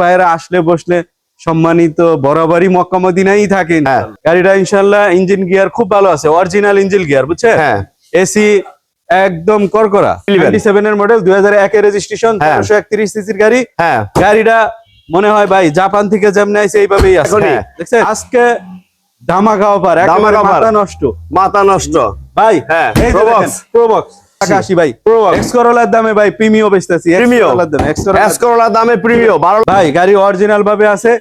ভাইয়েরা আসলে বসলে সম্মানিত বরাবরই মক্কা মদিনাই থাকেন। হ্যাঁ। গাড়িটা ইনশাল্লাহ ইঞ্জিন গিয়ার খুব ভালো আছে অরিজিনাল ইঞ্জিন গিয়ার বুঝছেন? হ্যাঁ। এসি একদম করকরা। সেভেন এর মডেল দুই হাজার একের রেজিস্ট্রেশন। তেরোশো একত্রিশ সিসির গাড়ি। হ্যাঁ। গাড়িটা মনে হয় ভাই জাপান থেকে যেমন আইছে এইভাবেই আছে। আজকে ধামাকা অফার মাথা নষ্ট। মাথা নষ্ট। ভাই হ্যাঁ, এই টাকা আশি। ভাই। Probox। এক্স করোলার দামে ভাই প্রিমিও বেচতেছি। X দামে X করোলার দামে প্রিমিয় বারো ভাই গাড়ি অরিজিনাল ভাবে আছে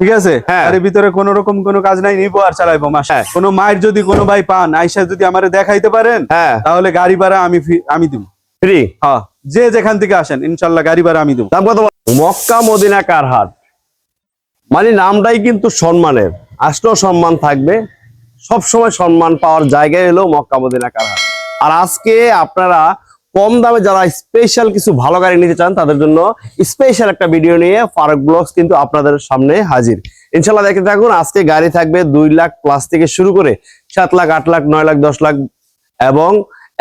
ঠিক আছে? হ্যাঁ। গাড়ির ভিতরে কোনো রকম কোনো কাজ নাই নিবো আর চালাইবো মাস হ্যাঁ। কোনো মায়ের যদি কোনো ভাই পান আইসা যদি আমারে দেখাইতে পারেন হ্যাঁ। তাহলে গাড়ি ভাড়া আমি আমি দিব ফ্রি হ্যাঁ। যে যেখান থেকে আসেন ইনশাল্লাহ গাড়ি ভাড়া আমি দেবো দাম কত মক্কা মদিনা কারহাট মানে নামটাই কিন্তু সম্মানের। আসলেও সম্মান থাকবে। সব সময় সম্মান পাওয়ার জায়গায় হলো মক্কা মদিনা কারহাট আর আজকে আপনারা কম দামে যারা স্পেশাল কিছু ভালো গাড়ি নিতে চান, তাদের জন্য স্পেশাল একটা ভিডিও নিয়ে ফারুক ব্লগস কিন্তু আপনাদের সামনে হাজির। ইনশাল্লাহ দেখতে থাকুন, আজকে গাড়ি থাকবে দুই লাখ প্লাস থেকে শুরু করে সাত লাখ, আট লাখ, নয় লাখ, দশ লাখ এবং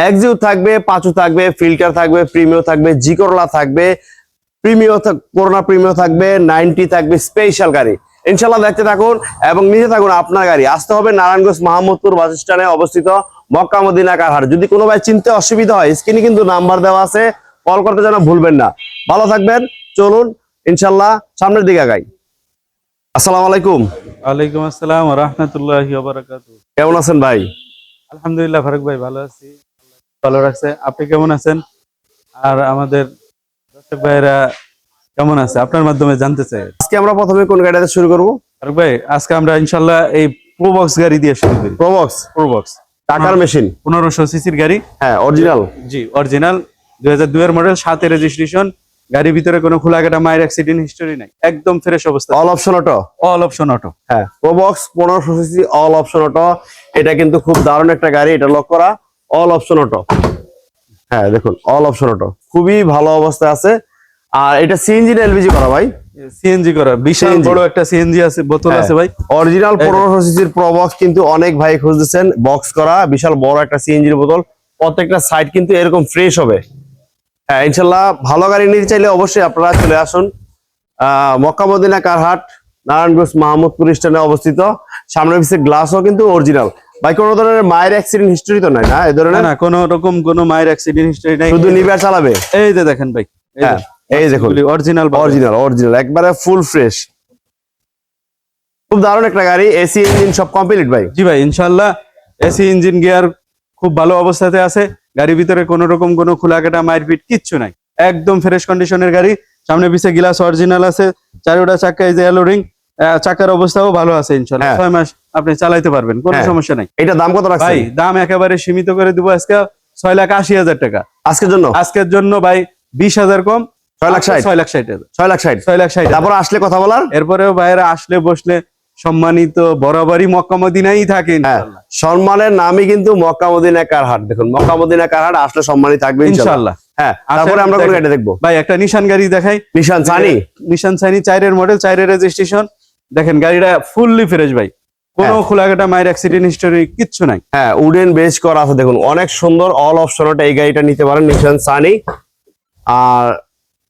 এক্সিউ থাকবে, পাঁচু থাকবে ফিল্টার থাকবে প্রিমিও থাকবে জি করলা থাকবে প্রিমিও করোনা প্রিমিও থাকবে নাইনটি থাকবে স্পেশাল গাড়ি। ইনশাল্লাহ দেখতে থাকুন এবং নিতে থাকুন আপনার গাড়ি। আসতে হবে নারায়ণগঞ্জ মাহমুদপুর বাস স্ট্যান্ডে অবস্থিত মক্কা মদিনা কারহাট। যদি কোনো ভাই চিনতে অসুবিধা হয় স্ক্রিনে কিন্তু নাম্বার দেওয়া আছে। কল করতে যেন ভুলবেন না। ভালো থাকবেন চলুন ইনশাল্লাহ সামনের দিকে আগাই। আসসালামু আলাইকুম। ওয়ালাইকুম আসসালাম রহমতুল্লাহ বারাকাতু কেমন আছেন ভাই? আলহামদুলিল্লাহ ফারুক ভাই ভালো আছি। ভালো রাখছে। আপনি কেমন আছেন? আর আমাদের দর্শক ভাইয়েরা কেমন আছে? আপনার মাধ্যমে জানতে চাই। আজকে আমরা প্রথমে কোন গাড়িতে শুরু করব? ফারুক ভাই আজকে আমরা ইনশাল্লাহ এই প্রোবক্স গাড়ি দিয়ে শুরু করি। প্রবক্স প্রোবক্স টাকার মেশিন পনেরোশো সিসির গাড়ি। হ্যাঁ অরিজিনাল জি অরিজিনাল দুই হাজার দুই এর মডেল সাতের রেজিস্ট্রেশন গাড়ির ভিতরে কোনো খোলাকাটা মায়ের অ্যাক্সিডেন্ট হিস্টোরি নাই। একদম ফ্রেশ অবস্থা। All option auto all option auto হ্যাঁ প্রবক্স পনেরোশো সিসি অল অপশন অটো এটা কিন্তু খুব দারুণ একটা গাড়ি এটা লক করা। অল অপশন অটো হ্যাঁ দেখুন অল অপশন অটো খুবই ভালো অবস্থায় আছে। আর এটা সিএনজি না এলপিজি করা ভাই। সিএনজি করা বিশাল বড় একটা সিএনজি আছে বোতল হ্যাঁ। আছে ভাই। অরিজিনাল পনেরোশো সিসির প্রবক্স কিন্তু অনেক ভাই খুঁজতেছেন বক্স করা বিশাল বড় একটা সিএনজির বোতল। প্রত্যেকটা সাইড কিন্তু এরকম ফ্রেশ হবে। হ্যাঁ ইনশাল্লাহ ভালো গাড়ি নিতে চাইলে অবশ্যই আপনারা চলে আসুন। মক্কা মদিনা কারহাট নারায়ণগঞ্জ মাহমুদপুর স্ট্যান্ডে অবস্থিত। সামনে পিছিয়ে গ্লাসও কিন্তু অরিজিনাল ভাই কোনো ধরনের মায়ের অ্যাক্সিডেন্ট হিস্টরি তো নাই না? এ না ধরনের? না কোনো রকম কোনো মায়ের অ্যাক্সিডেন্ট হিস্টোরি নাই। শুধু নিবার চালাবে? এই যে দেখেন ভাই হ্যাঁ। এই দেখুন। অরিজিনাল অরিজিনাল অরিজিনাল একবারে ফুল ফ্রেশ খুব দারুণ একটা গাড়ি এসি ইঞ্জিন সব কমপ্লিট ভাই। জি ভাই ইনশাল্লাহ এসি ইঞ্জিন গিয়ার খুব ভালো অবস্থাতে আছে। গাড়ির ভিতরে কোনো রকম কোনো খোলাকাটা মায়ের পিট কিচ্ছু নাই। একদম ফ্রেশ কন্ডিশনের গাড়ি। সামনে পিছে গ্লাস অরিজিনাল আছে। চারোটা চাকা এই যে রিং চাকার অবস্থাও ভালো আছে ইনশাল্লাহ হ্যাঁ। ছয় মাস আপনি চালাইতে পারবেন কোনো হ্যাঁ। সমস্যা নাই। এটা দাম কত ভাই দাম একেবারে সীমিত করে দিব আজকে ছয় লাখ আশি হাজার টাকা। আজকের জন্য? আজকের জন্য ভাই বিশ হাজার কম। ছয় লাখ ষাট। ছয় লাখ ষাট ছয় লাখ ষাট। ছয় লাখ ষাট। তারপর আসলে কথা বলার? এরপরেও ভাইয়েরা আসলে বসলে সম্মানিত বরাবরই মক্কা মদিনাই থাকে হ্যাঁ সম্মানের নামই কিন্তু মক্কা মদিনা কারহাট দেখুন মক্কা মদিনা কারহাট আসলে সম্মানই থাকবে ইনশাল্লাহ হ্যাঁ তারপরে আমরা কোন গাড়ি দেখব? ভাই একটা নিশান গাড়ি দেখাই। Nissan Sunny? নিশান সানি চাইরের মডেল চাইরের রেজিস্ট্রেশন দেখেন গাড়িটা ফুললি ফ্রেশ ভাই। কোনো হ্যাঁ। খোলাঘাটা মায়ের অ্যাক্সিডেন্ট হিস্টোরি কিচ্ছু নাই। হ্যাঁ উডেন বেস করা আছে দেখুন। অনেক সুন্দর অল অপশনটা এই গাড়িটা নিতে পারেন নিশান সানি। আর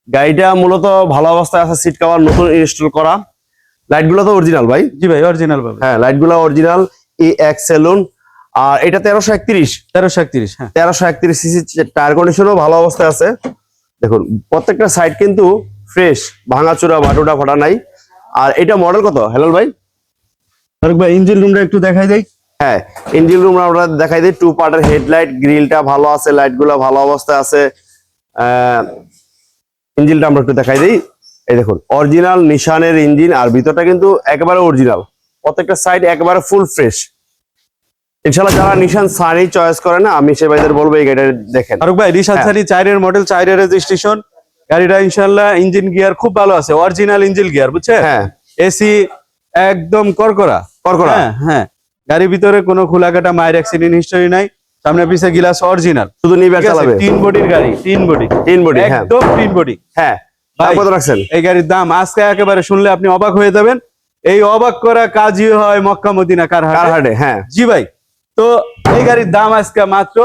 গাড়িটা মূলত ভালো অবস্থায় আছে সিট কভার নতুন ইনস্টল করা। লাইটগুলো তো অরিজিনাল ভাই? জি ভাই অরিজিনাল পাবে হ্যাঁ লাইটগুলো অরিজিনাল এ এক্স সেলুন আর এটা তেরোশো একত্রিশ। তেরোশো একত্রিশ হ্যাঁ। তেরোশো একত্রিশ সিসি টায়ার কন্ডিশনও ভালো অবস্থায় আছে। দেখুন প্রত্যেকটা সাইড কিন্তু ফ্রেশ ভাঙাচোরা বাটুটা ফাটা নাই। আর এটা মডেল কত? হেলাল ভাই? ফারুক ভাই ইঞ্জিন রুমটা একটু দেখাই দেই। হ্যাঁ ইঞ্জিন রুম আমরা দেখাই দিই। টু পার্টের হেডলাইট গ্রিলটা ভালো আছে লাইটগুলো ভালো অবস্থায় আছে। ইঞ্জিনটা আমরা একটু দেখাই দিই। এই দেখুন অরিজিনাল নিশানের ইঞ্জিন আর ভিতরটা কিন্তু একেবারে অরিজিনাল প্রত্যেকটা সাইড একেবারে ফুল ফ্রেশ ইনশাল্লাহ যারা নিশান চয়েস করে না আমি সে ভাইদের বলব এই গাড়িটা দেখেন। ফারুক ভাই নিশান হ্যাঁ। মডেল রেজিস্ট্রেশন গাড়িটা ইনশাল্লাহ ইঞ্জিন গিয়ার খুব ভালো আছে অরিজিনাল ইঞ্জিন গিয়ার বুঝছেন? হ্যাঁ। এসি একদম করকরা। করকরা। হ্যাঁ হ্যাঁ। গাড়ির ভিতরে কোনো খোলাকাটা মায়ের অ্যাক্সিডেন্ট হিস্টোরি নাই। সামনে পিছে গিলাস অরিজিনাল শুধু নিবে চালাবে। তিন বডির গাড়ি তিন বডি। তিন বডি হ্যাঁ। একদম তিন বডি। হ্যাঁ কত রাখছেন। এই গাড়ির দাম আজকে একেবারে শুনলে আপনি অবাক হয়ে যাবেন। এই অবাক করা কাজই হয় মক্কা মদিনা কারহাটে। হ্যাঁ। জি ভাই তো এই গাড়ির দাম আজকে মাত্র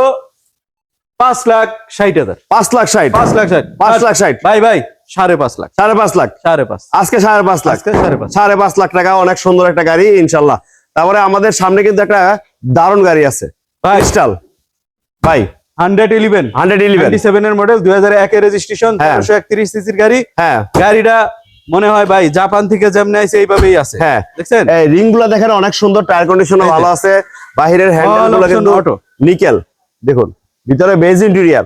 পাঁচ লাখ ষাট হাজার। পাঁচ লাখ ষাট। পাঁচ লাখ ষাট। পাঁচ লাখ ষাট। ভাই ভাই সাড়ে পাঁচ লাখ। সাড়ে পাঁচ লাখ। সাড়ে পাঁচ। আজকে সাড়ে পাঁচ লাখ। সাড়ে পাঁচ। লাখ টাকা অনেক সুন্দর একটা গাড়ি ইনশাল্লাহ। তারপরে আমাদের সামনে কিন্তু একটা দারুণ গাড়ি আছে। ক্রিস্টাল ভাই hundred eleven hundred eleven seven এর মডেল দুই হাজার একের রেজিস্ট্রেশন হ্যাঁ। তেরোশো একত্রিশ সিসির গাড়ি। হ্যাঁ। গাড়িটা মনে হয় ভাই জাপান থেকে যেমন আইছে এইভাবেই আছে। হ্যাঁ। দেখছেন? এই রিংগুলা দেখেন অনেক সুন্দর টায়ার কন্ডিশন ভালো আছে। বাহিরের হ্যান্ডেলগুলো কিন্তু auto। নিকেল দেখুন ভিতরে beige interior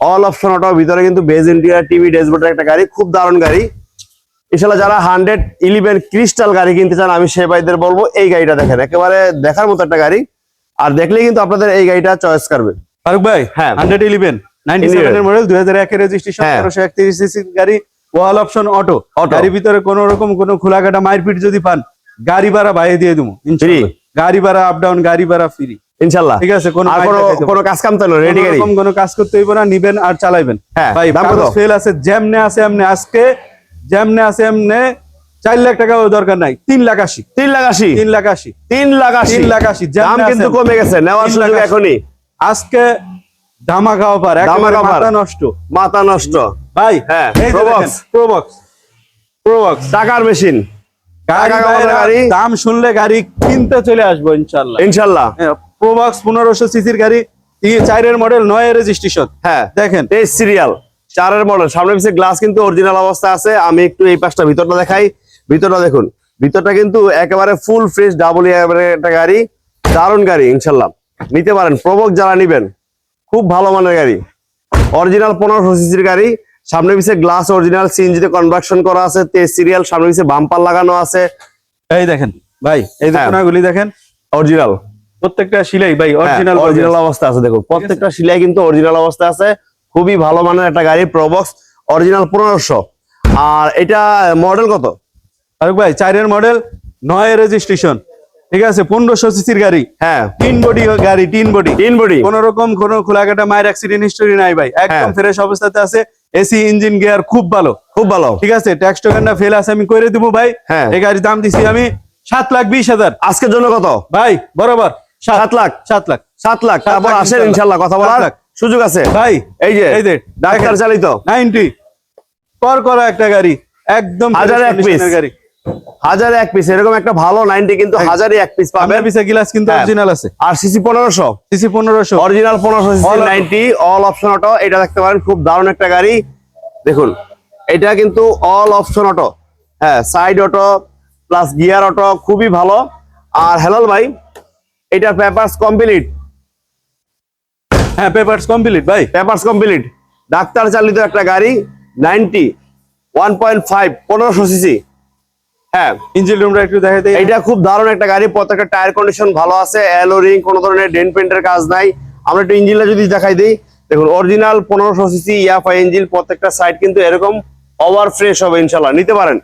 all option auto ভিতরে কিন্তু বেজ ইন্টেরিয়ার টিভি ড্যাশবোর্ডের একটা গাড়ি খুব দারুণ গাড়ি। ইনশাল্লাহ যারা হান্ড্রেড ইলেভেন ক্রিস্টাল গাড়ি কিনতে চান আমি সে ভাইদের বলব এই গাড়িটা দেখেন একেবারে দেখার মতো একটা গাড়ি। আর দেখলে কিন্তু আপনাদের এই গাড়িটা চয়েস করবে ফারুক ভাই হ্যাঁ। হান্ড্রেড ইলেভেন নাইনটি সেভেন এর মডেল দুই হাজার একের রেজিস্ট্রেশন হ্যাঁ। তেরোশো একত্রিশ সিসির গাড়ি ওয়াল অপশন অটো। গাড়ির ভিতরে কোন রকম কোন খোলাকাটা মারপিট যদি পান গাড়ি ভাড়া বাইরে দিয়ে দেবো ইনশাআল্লাহ। গাড়ি ভাড়া আপ ডাউন গাড়ি ভাড়া ফ্রি ইনশাল্লাহ ঠিক আছে কোনো কোনো কাজ কাম তো রেডি গাড়ি কোনো কাজ করতে হইব না নিবেন আর চালাইবেন হ্যাঁ, ভাই? ফেল আছে যেমনে আছে এমনে আজকে যেমনে আছে এমনে চার লাখ টাকা দরকার নাই। তিন লাখ আশি। তিন লাখ আশি? তিন লাখ আশি। তিন লাখ আশি। তিন লাখ আশি। দাম কিন্তু কমে গেছে নেওয়ার সুযোগ এখনই। আজকে অফার একেবারে offer। মাথা নষ্ট। মাথা নষ্ট। ভাই হ্যাঁ, Probox Probox টাকার মেশিন। দাম শুনলে গাড়ি কিনতে চলে আসব ইনশাল্লাহ ইনশাল্লাহ প্রোবক্স পনেরোশো সিসির গাড়ি চারের মডেল নয় রেজিস্ট্রেশন হ্যাঁ দেখেন। সিরিয়াল চারের মডেল সামনে পিছিয়ে গ্লাস কিন্তু অরিজিনাল অবস্থা আছে। আমি একটু এই পাশটা ভিতরটা দেখাই। ভিতরটা দেখুন ভিতরটা কিন্তু একেবারে ফুল ফ্রেশ ডাবল একটা গাড়ি দারুণ গাড়ি ইনশাল্লাহ। নিতে পারেন প্রবক যারা নিবেন খুব ভালো মানের গাড়ি। অরিজিনাল পনেরোশো সিসির গাড়ি সামনে পিছিয়ে গ্লাস অরিজিনাল সিএনজিতে কনভার্সন করা আছে তেইশ সিরিয়াল সামনে পিছিয়ে বাম্পার লাগানো আছে। এই দেখেন ভাই এই হ্যাঁ। কোনাগুলি দেখেন অরিজিনাল প্রত্যেকটা সিলাই ভাই অরিজিনাল অরিজিনাল অবস্থা আছে দেখুন প্রত্যেকটা সিলাই কিন্তু অরিজিনাল অবস্থা আছে খুবই ভালো মানের একটা গাড়ি প্রবক্স অরিজিনাল পনেরোশো। আর এটা মডেল কত? ফারুক ভাই চারের মডেল নয় রেজিস্ট্রেশন ঠিক আছে পনেরোশো সিসির গাড়ি। হ্যাঁ তিন বডি গাড়ি তিন বডি তিন বডি কোন রকম কোন খোলাকাটা মায়ের অ্যাক্সিডেন্ট হিস্টোরি নাই ভাই। একদম হ্যাঁ। ফ্রেশ অবস্থাতে আছে। এসি ইঞ্জিন গিয়ার খুব ভালো। খুব ভালো। ঠিক আছে ট্যাক্স টোকেনটা ফেল আছে আমি করে দিব ভাই। হ্যাঁ। এই গাড়ির দাম দিছি আমি সাত লাখ বিশ হাজার। আজকের জন্য কত? ভাই বরাবর। সাত। লাখ। সাত লাখ। সাত লাখ। তারপর আসেন ইনশাল্লাহ। কথা বলার। সুযোগ আছে। ভাই এই যে এই যে ডাক্তার চালিত। নাইনটি। কর করা একটা গাড়ি। একদম হাজার এক। এর গাড়ি। হাজারে এক পিস এরকম একটা ভালো নাইনটি কিন্তু হাজারে এক পিস পাবেন। আপনার গ্লাস কিন্তু হ্যাঁ। অরিজিনাল আছে। আর সিসি পনেরোশো? সিসি পনেরোশো। অরিজিনাল পনেরোশো নাইনটি অল অপশন অটো এটা দেখতে পারেন খুব দারুণ একটা গাড়ি। দেখুন এটা কিন্তু অল অপশন অটো হ্যাঁ side auto plus gear auto খুবই ভালো। আর হেলাল ভাই এটার পেপারস কমপ্লিট হ্যাঁ পেপারস কমপ্লিট ভাই। পেপারস কমপ্লিট ডাক্তার চালিত একটা গাড়ি নাইনটি ওয়ান পয়েন্ট ফাইভ পনেরোশো সিসি হ্যাঁ। ইঞ্জিন রুমটা একটু দেখাই দেই। এইটা খুব দারুণ একটা গাড়ি প্রত্যেকটা টায়ার কন্ডিশন ভালো আছে অ্যালো রিং কোনো ধরনের ডেন্ট পেন্টের কাজ নাই। আমরা একটু ইঞ্জিনটা যদি দেখাই দিই দেখুন অরিজিনাল পনেরোশো সিসি ইয়াফাই ইঞ্জিন প্রত্যেকটা সাইড কিন্তু এরকম ওভার ফ্রেশ হবে ইনশাল্লাহ নিতে পারেন।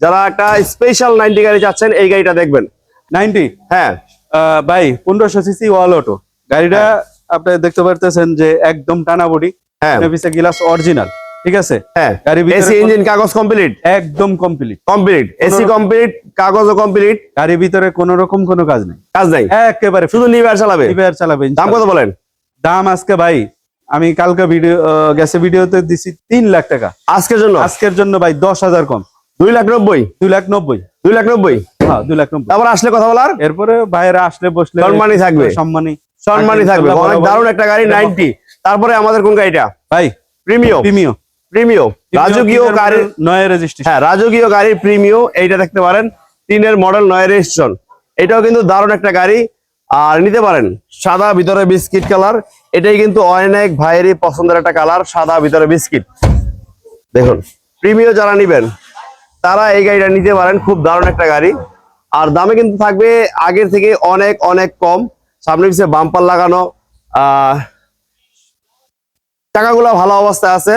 যারা একটা স্পেশাল নাইনটি গাড়ি চাচ্ছেন এই গাড়িটা দেখবেন। নাইনটি হ্যাঁ। ভাই পনেরোশো সিসি ওয়াল অটো গাড়িটা আপনি দেখতে পারতেছেন যে একদম টানা বডি হ্যাঁ। গ্লাস অরিজিনাল ঠিক আছে? হ্যাঁ এসি ইঞ্জিন কাগজ কমপ্লিট একদম কমপ্লিট কমপ্লিট এসি কমপ্লিট কাগজও কমপ্লিট গাড়ির ভিতরে কোন রকম কোনো কাজ নেই। কাজ নাই? একেবারে শুধু নিবার চালাবে? এবার চালাবে দাম কত বলেন? দাম আজকে ভাই আমি কালকে ভিডিও গেছে ভিডিওতে দিছি তিন লাখ টাকা। আজকের জন্য? আজকের জন্য ভাই দশ হাজার কম। দুই লাখ নব্বই? দুই লাখ নব্বই। দুই লাখ নব্বই? হ্যাঁ দুই লাখ নব্বই। তারপর আসলে কথা বলার? এরপরে ভাইয়েরা আসলে বসলে সম্মানই থাকবে। সম্মানী সম্মানই থাকবে। অনেক দারুণ একটা গাড়ি নাইনটি তারপরে আমাদের কোন গাড়িটা? ভাই প্রিমিও প্রিমিও প্রিমিও রাজকীয় গাড়ি নয় রেজিস্ট্রেশন হ্যাঁ রাজকীয় গাড়ির প্রিমিও এইটা দেখতে পারেন। তিনের মডেল নয় রেজিস্ট্রেশন এটাও কিন্তু দারুণ একটা গাড়ি। আর নিতে পারেন সাদা ভিতরে বিস্কিট কালার। এটাই কিন্তু অনেক ভাইয়েরই পছন্দের একটা কালার সাদা ভিতরে বিস্কিট। দেখুন প্রিমিও যারা নিবেন তারা এই গাড়িটা নিতে পারেন খুব দারুণ একটা গাড়ি। আর দামে কিন্তু থাকবে আগের থেকে অনেক অনেক কম। সামনে পিছিয়ে বাম্পার লাগানো। আহ চাকাগুলো ভালো অবস্থায় আছে।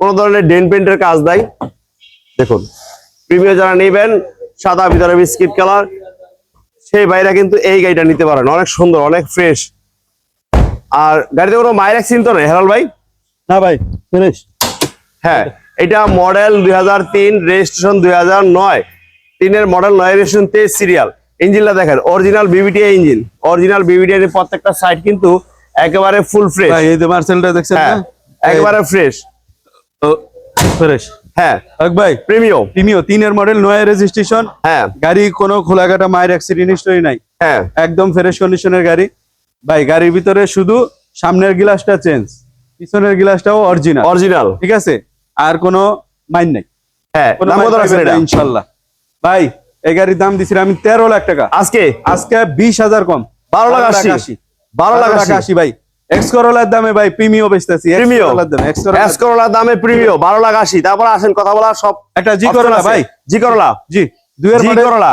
কোনো ধরনের ডেন পেন্টের কাজ দেয় দেখুন প্রিমিয়ার যারা নেবেন সাদা ভিতরে বিস্কিট কালার সেই বাইরে কিন্তু এই গাড়িটা নিতে পারেন। অনেক সুন্দর অনেক ফ্রেশ। আর গাড়িতে কোনো মায়ের চিন্ত নেই হেরাল ভাই? না ভাই ফিনিশ হ্যাঁ এটা মডেল দুই হাজার তিন রেজিস্ট্রেশন দুই হাজার নয়। তিনের মডেল নয় রেজিস্ট্রেশন তেইশ সিরিয়াল। ইঞ্জিনটা দেখেন original VVTI engine. Original VVTI প্রত্যেকটা সাইড কিন্তু একেবারে ফুল ফ্রেশ এই মার্সেলটা দেখছেন হ্যাঁ একেবারে ফ্রেশ ফ্রেশ হ্যাঁ। ভাই প্রিমিও। প্রিমিও তিনের মডেল নয় রেজিস্ট্রেশন। হ্যাঁ। গাড়ি কোনো খোলাঘাটা মায়ের অ্যাক্সিডেন্ট হিস্টোরি নাই। হ্যাঁ। একদম ফ্রেশ কন্ডিশনের গাড়ি। ভাই গাড়ির ভিতরে শুধু সামনের গ্লাসটা চেঞ্জ পিছনের গ্লাসটাও অরিজিনাল অরিজিনাল ঠিক আছে? আর কোনো মাইন নাই। হ্যাঁ ইনশাল্লাহ। ভাই এই গাড়ির দাম দিছিলাম আমি তেরো লাখ টাকা। আজকে? আজকে বিশ হাজার কম। বারো লাখ আশি। বারো লাখ আশি ভাই। এক্স করোলার দামে ভাই প্রিমিও বেচতেছি দামে এক্স এস করোলার দামে প্রিমিও বারো লাখ আশি। তারপর আসেন কথা বলা সব একটা জি করোলা ভাই। জি করলা জি করলা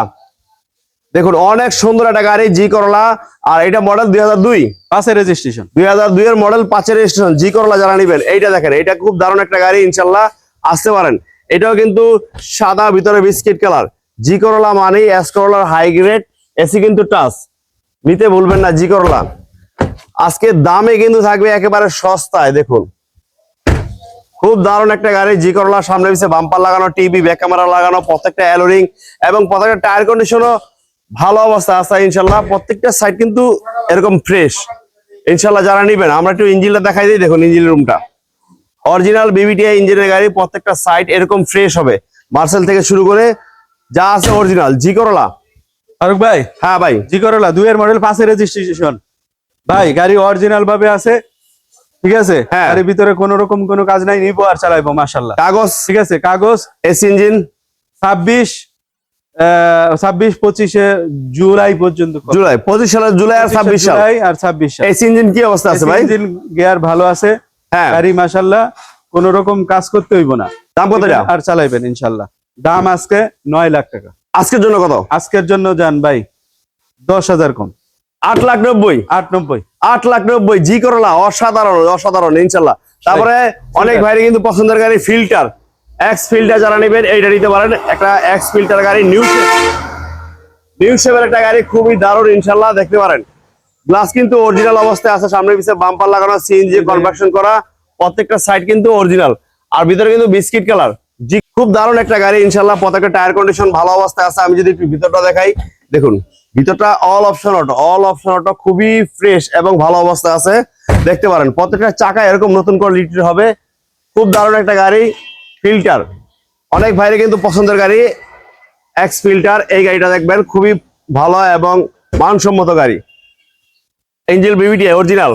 দেখুন অনেক সুন্দর একটা গাড়ি জি করলা আর এটা মডেল দুই হাজার দুই। পাশে রেজিস্ট্রেশন দুই হাজার দুই এর মডেল পাঁচের রেজিস্ট্রেশন জি করলা যারা নিবেন এইটা দেখেন এটা খুব দারুণ একটা গাড়ি ইনশাল্লাহ আসতে পারেন। এটাও কিন্তু সাদা ভিতরে বিস্কিট কালার। জি করলা মানে এস করলার হাই গ্রেড এসি কিন্তু টাচ নিতে ভুলবেন না জি করলা আজকে দামে কিন্তু থাকবে একেবারে সস্তায় দেখুন। খুব দারুণ একটা গাড়ি জি করলা সামনে পিছিয়ে বাম্পার লাগানো টিভি ব্যাক ক্যামেরা লাগানো প্রত্যেকটা অ্যালোরিং এবং প্রত্যেকটা টায়ার কন্ডিশনও ভালো অবস্থা আছে ইনশাল্লাহ। প্রত্যেকটা সাইড কিন্তু এরকম ফ্রেশ ইনশাল্লাহ যারা নিবেন আমরা একটু ইঞ্জিনটা দেখাই দিই দেখুন ইঞ্জিন রুমটা অরিজিনাল বিবিটিআই ইঞ্জিনের গাড়ি প্রত্যেকটা সাইড এরকম ফ্রেশ হবে। মার্সেল থেকে শুরু করে যা আছে অরিজিনাল জি করলা। ফারুক ভাই? হ্যাঁ ভাই। জি করোলা দুয়ের মডেল পাশে রেজিস্ট্রেশন ভাই গাড়ি অরিজিনাল ভাবে আছে ঠিক আছে? হ্যাঁ। গাড়ির ভিতরে কোন রকম কোনো কাজ নাই নিবো আর চালাইবো মাশাল্লাহ কাগজ। ঠিক আছে কাগজ এসি ইঞ্জিন ছাব্বিশ ছাব্বিশ পঁচিশে জুলাই পর্যন্ত জুলাই পঁচিশ সালের জুলাই আর ছাব্বিশ সাল। জুলাই আর ছাব্বিশ এসি ইঞ্জিন কি অবস্থা আছে ভাই? ইঞ্জিন গিয়ার ভালো আছে। হ্যাঁ। গাড়ি মাশাল্লাহ কোন রকম কাজ করতে হইব না। দাম কত আর চালাইবেন ইনশাল্লাহ দাম আজকে নয় লাখ টাকা। আজকের জন্য কত? আজকের জন্য যান ভাই দশ হাজার কম। আট লাখ নব্বই। আট নব্বই। আট লাখ নব্বই জি করলা অসাধারণ অসাধারণ ইনশাল্লাহ তারপরে অনেক ভাইরে কিন্তু পছন্দের গাড়ি ফিল্টার। এক্স ফিল্টার যারা নেবেন এইটা নিতে পারেন। একটা এক্স ফিল্টার গাড়ি নিউ নিউ শেপের একটা গাড়ি খুবই দারুণ ইনশাল্লাহ দেখতে পারেন। গ্লাস কিন্তু অরিজিনাল অবস্থায় আছে সামনে পিছিয়ে বাম্পার লাগানো সিএনজি কনভার্সন করা প্রত্যেকটা সাইড কিন্তু অরিজিনাল আর ভিতরে কিন্তু বিস্কিট কালার জি খুব দারুণ একটা গাড়ি ইনশাল্লাহ প্রত্যেকটা টায়ার কন্ডিশন ভালো অবস্থায় আছে। আমি যদি একটু ভিতরটা দেখাই দেখুন। ভিতরটা all option auto all option auto খুবই ফ্রেশ এবং ভালো অবস্থা আছে। দেখতে পারেন প্রত্যেকটা চাকা এরকম নতুন করে লিটার হবে। খুব দারুণ একটা গাড়ি ফিল্টার অনেক ভাইরে কিন্তু পছন্দের গাড়ি এক্স ফিল্টার এই গাড়িটা দেখবেন খুবই ভালো এবং মানসম্মত গাড়ি। এঞ্জেল বিবিটি অরিজিনাল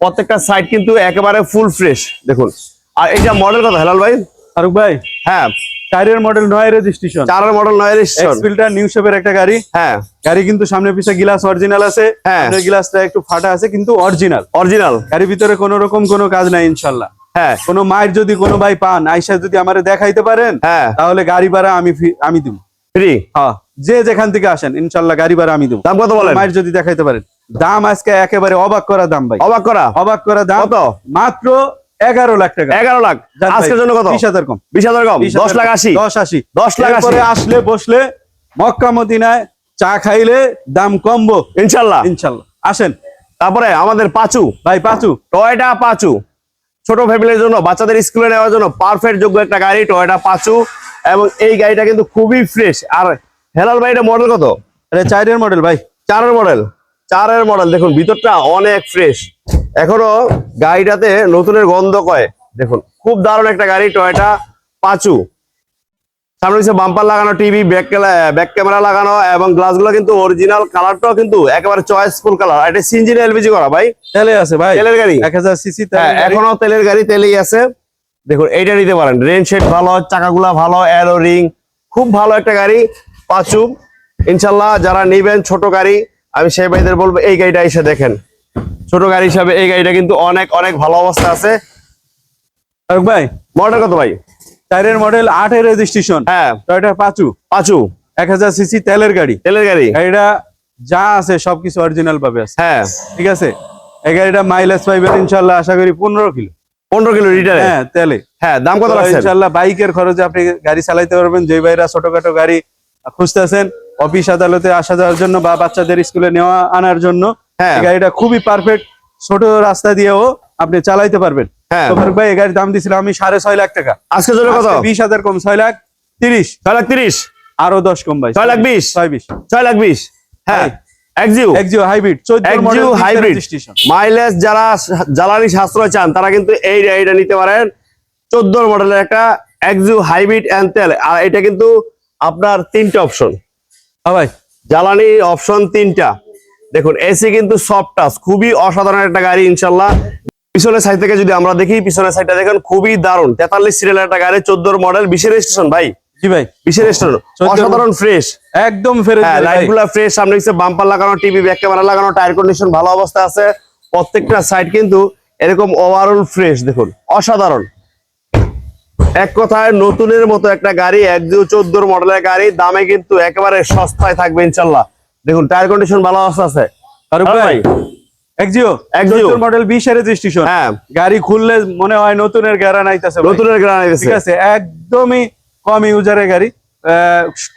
প্রত্যেকটা সাইড কিন্তু একেবারে ফুল ফ্রেশ দেখুন। আর এইটা মডেল কথা হেলাল ভাই? ফারুক ভাই? হ্যাঁ। টায়ারের মডেল নয় রেজিস্ট্রেশন চারের মডেল নয় রেজিস্ট্রেশন ফিল্টার নিউ শেপের একটা গাড়ি। হ্যাঁ। গাড়ি কিন্তু সামনে পিছে গ্লাস অরিজিনাল আছে। হ্যাঁ। গ্লাসটা একটু ফাটা আছে কিন্তু অরিজিনাল অরিজিনাল গাড়ির ভিতরে কোনো রকম কোনো কাজ নাই ইনশাল্লাহ। হ্যাঁ। কোনো মায়ের যদি কোনো ভাই পান আইসা যদি আমারে দেখাইতে পারেন হ্যাঁ। তাহলে গাড়ি ভাড়া আমি আমি দিব। ফ্রি হ্যাঁ। যে যেখান থেকে আসেন ইনশাল্লাহ গাড়ি ভাড়া আমি দেবো। দাম কত বলেন? মায়ের যদি দেখাইতে পারেন। দাম আজকে একেবারে অবাক করা দাম ভাই। অবাক করা? অবাক করা দাম কত? মাত্র এগারো লাখ টাকা। এগারো লাখ। আজকের জন্য কত? বিশ হাজার কম। বিশ হাজার কম? দশ লাখ আশি? দশ আশি। দশ লাখ আসলে বসলে মক্কা মদিনায় চা খাইলে দাম কমবো। ইনশাল্লাহ। ইনশাল্লাহ। আসেন। তারপরে আমাদের পাঁচু। ভাই পাঁচু। টয়টা পাঁচু। ছোট ফ্যামিলির জন্য বাচ্চাদের স্কুলে নেওয়ার জন্য পারফেক্ট যোগ্য একটা গাড়ি টয়টা পাঁচু। এবং এই গাড়িটা কিন্তু খুবই ফ্রেশ আর হেলাল ভাই এটা মডেল কত? এটা চাইরের মডেল ভাই। চারের মডেল চারের মডেল দেখুন ভিতরটা অনেক ফ্রেশ এখনও গাড়িটাতে নতুনের গন্ধ কয়? দেখুন খুব দারুণ একটা গাড়ি টয়টা পাঁচু সামনে হচ্ছে বাম্পার লাগানো টিভি ব্যাক ব্যাক ক্যামেরা লাগানো এবং গ্লাসগুলো কিন্তু অরিজিনাল কালারটাও কিন্তু একেবারে চয়েসফুল কালার এটা সিঞ্জিন এলপিজি করা ভাই? তেলে আছে ভাই। তেলের গাড়ি? এক হাজার সিসি হ্যাঁ এখনও তেলের গাড়ি তেলেই আছে। দেখুন এইটা নিতে পারেন। রেন শেড ভালো চাকাগুলা ভালো অ্যারো রিং খুব ভালো একটা গাড়ি পাঁচু ইনশাল্লাহ যারা নিবেন ছোট গাড়ি আমি সেই ভাইদের বলব এই গাড়িটা এসে দেখেন। ছোট গাড়ি হিসাবে এই গাড়িটা কিন্তু অনেক অনেক ভালো অবস্থা আছে। ভাই মডেল কত ভাই? চাইরের মডেল আটের রেজিস্ট্রেশন। হ্যাঁ। টয়টা পাঁচু। পাঁচু। এক হাজার সিসি তেলের গাড়ি। তেলের গাড়ি। গাড়িটা যা আছে সবকিছু অরিজিনাল ভাবে আছে। হ্যাঁ। ঠিক আছে? এই গাড়িটা মাইলেজ পাইবেন ইনশাল্লাহ আশা করি পনেরো কিলো। পনেরো কিলো লিটার হ্যাঁ তেলে। হ্যাঁ দাম কত ইনশাল্লাহ বাইকের খরচে আপনি গাড়ি চালাইতে পারবেন। যে ভাইরা ছোটখাটো গাড়ি খুঁজতেছেন অফিস আদালতে আসা যাওয়ার জন্য বা বাচ্চাদের স্কুলে নেওয়া আনার জন্য হ্যাঁ। গাড়িটা খুবই পারফেক্ট ছোট রাস্তা দিয়েও আপনি চালাইতে পারবেন। হ্যাঁ। ভাই এই গাড়ির দাম দিছিলাম আমি সাড়ে ছয় লাখ টাকা। আজকের জন্য কত? বিশ হাজার কম ছয় লাখ তিরিশ। ছয় লাখ তিরিশ? আরও দশ কম ভাই। ছয় লাখ বিশ? ছয় বিশ। ছয় লাখ বিশ? হ্যাঁ। Axio hybrid Axio hybrid mileage যারা জ্বালানি সাশ্রয় চান তারা কিন্তু এই গাড়িটা নিতে পারেন। চোদ্দ মডেলের একটা এক্সু হাইব্রিড অ্যান্ড তেল। আর এটা কিন্তু আপনার তিনটা অপশন ভাই। জ্বালানি অপশন তিনটা। দেখুন এসি কিন্তু সফট টাচ খুবই অসাধারণ একটা গাড়ি ইনশাল্লাহ। পিছনের সাইড থেকে যদি আমরা দেখি পিছনের সাইডটা দেখেন খুবই দারুণ। তেতাল্লিশ সিরিয়াল একটা গাড়ি চোদ্দোর মডেল বিশের স্টেশন ভাই। জি ভাই? বিশের স্টেশন অসাধারণ ফ্রেশ একদম ফেরত হ্যাঁ ফ্রেশ সামনে বাম্পার লাগানো টিভি ব্যাক ক্যামেরা লাগানো টায়ার কন্ডিশন ভালো অবস্থা আছে। প্রত্যেকটা সাইড কিন্তু এরকম ওভারঅল ফ্রেশ দেখুন অসাধারণ। এক কথায় নতুনের মতো একটা গাড়ি এক দু চোদ্দোর মডেলের গাড়ি দামে কিন্তু একেবারে সস্তায় থাকবে ইনশাল্লাহ। দেখুন টায়ার কন্ডিশন ভালো আছে। হ্যাঁ ভাই Axio। মডেল 20 এর রেজিস্ট্রেশন হ্যাঁ। গাড়ি খুললে মনে হয় নতুনের ঠিক আছে একদমই কম ইউজারের গাড়ি।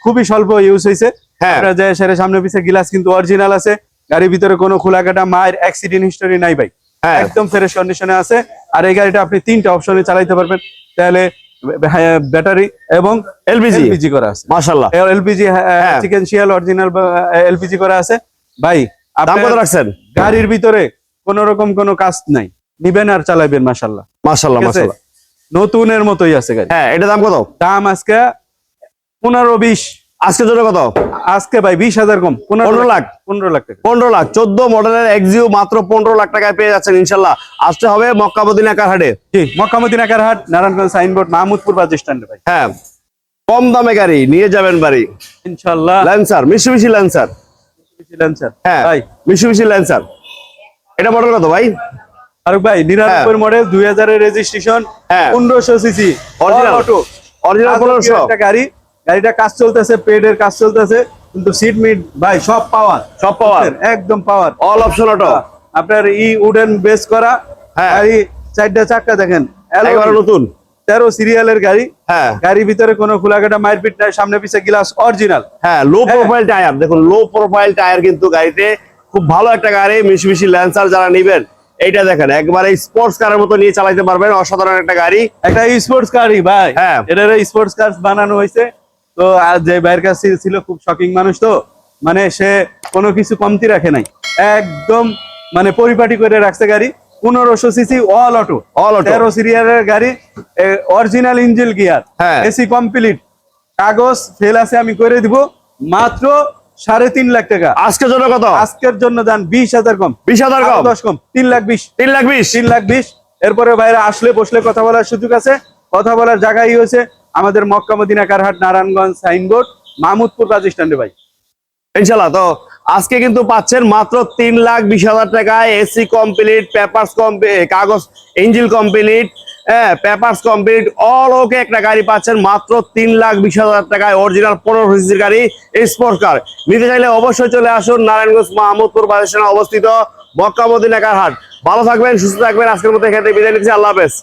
খুবই স্বল্প ইউজ হয়েছে হ্যাঁ। যে সেরে সামনে পিছে গ্লাস কিন্তু অরিজিনাল আছে। গাড়ির ভিতরে কোনো খোলাকাটা মায়ের অ্যাক্সিডেন্ট হিস্টোরি নাই ভাই। হ্যাঁ। একদম ফ্রেশ কন্ডিশনে আছে। আর এই গাড়িটা আপনি তিনটা অপশনে চালাইতে পারবেন। তাহলে ব্যাটারি এবং এলপিজি। এলপিজি করা আছে। মাশাল্লাহ এলপিজি হ্যাঁ। চিকেন শিয়াল অরিজিনাল এলপিজি করা আছে। ভাই দাম কত রাখছেন? গাড়ির ভিতরে কোন রকম কোনো কাজ নাই। নিবেন আর চালাবেন মাশাআল্লাহ। মাশাল্লাহ মাশাআল্লাহ। নতুনের মতোই আছে গাড়ি। হ্যাঁ এটা দাম কত? দাম আজকে পনেরো বিশ। আজকে জন্য কত? আজকে ভাই বিশ হাজার কম। পনেরো লাখ। পনেরো লাখ টাকা। পনেরো লাখ। চোদ্দ মডেলের এক্সিও মাত্র পনেরো লাখ টাকায় পেয়ে যাচ্ছেন ইনশাল্লাহ। আসতে হবে মক্কাবদিনা কারহাটে। জি মক্কামদিনা কারহাট নারায়ণগঞ্জ সাইনবোর্ড মাহমুদপুর বাস স্ট্যান্ডে ভাই। হ্যাঁ। কম দামে গাড়ি নিয়ে যাবেন বাড়ি। ইনশাল্লাহ। ল্যান্সার মিশুমিশি ল্যান্সার ছিলেন স্যার হ্যাঁ ভাই। মিশুমিশি ল্যান্সার এটা মডেল কত ভাই? ফারুক ভাই নিরানব্বই মডেল দুই হাজারের রেজিস্ট্রেশন হ্যাঁ। পনেরোশো সিসি Original। অটো অরিজিনাল পনেরোশো। একটা গাড়ি গাড়িটা কাজ চলতেছে পেডের কাজ চলতেছে কিন্তু সিট মিট ভাই সব পাওয়ার সব পাওয়ার একদম পাওয়ার অল অপশন অটো আপনার ই উডেন বেস করা হ্যাঁ। গাড়ি চারটা চাক্কা দেখেন নতুন। তেরো সিরিয়ালের গাড়ি। হ্যাঁ। গাড়ির ভিতরে কোনো খোলাকাটা মারপিট নাই সামনে পিছে গ্লাস অরিজিনাল হ্যাঁ লো প্রোফাইল টায়ার দেখুন লো প্রোফাইল টায়ার কিন্তু গাড়িতে খুব ভালো একটা গাড়ি মিশুমিশি ল্যান্সার যারা নিবেন এইটা দেখেন একবারে স্পোর্টস কারের মতো নিয়ে চালাতে পারবেন অসাধারণ একটা গাড়ি। একটা স্পোর্টস গাড়ি ভাই। হ্যাঁ। এটার স্পোর্টস কার বানানো হয়েছে। তো আর যে বাইরের কাছে ছিল খুব শকিং মানুষ তো মানে সে কোনো কিছু কমতি রাখে নাই। একদম মানে পরিপাটি করে রাখছে গাড়ি পনেরোশো CC all auto All auto। তেরো সিরিয়ালের গাড়ি original engine gear. AC complete কাগজ ফেল আছে আমি করে দিব মাত্র সাড়ে তিন লাখ টাকা। আজকের জন্য কত? আজকের জন্য যান বিশ হাজার কম। বিশ হাজার কম? দশ কম তিন লাখ বিশ। তিন লাখ বিশ? তিন লাখ বিশ। এরপরে বাইরে আসলে বসলে কথা বলার সুযোগ আছে কথা বলার জায়গাই হয়েছে। আমাদের মক্কা মদিনা কারহাট নারায়ণগঞ্জ সাইনবোর্ড, মাহমুদপুর বাস স্ট্যান্ডে ভাই। ইনশাল্লাহ তো আজকে কিন্তু পাচ্ছেন মাত্র তিন লাখ বিশ হাজার টাকায় এসি কমপ্লিট পেপার্স কাগজ ইঞ্জিল কমপ্লিট হ্যাঁ পেপার্স কমপ্লিট অল ওকে একটা গাড়ি পাচ্ছেন মাত্র তিন লাখ বিশ হাজার টাকায় অরিজিনাল পনেরো সিসির গাড়ি স্পোর্টস কার নিতে চাইলে অবশ্যই চলে আসুন নারায়ণগঞ্জ মাহমুদপুর বাজার অবস্থিত মক্কা মদিনা কারহাট। ভালো থাকবেন, সুস্থ থাকবেন, আজকের মতো এখানে বিদায় নিচ্ছি, আল্লাহ হাফেজ।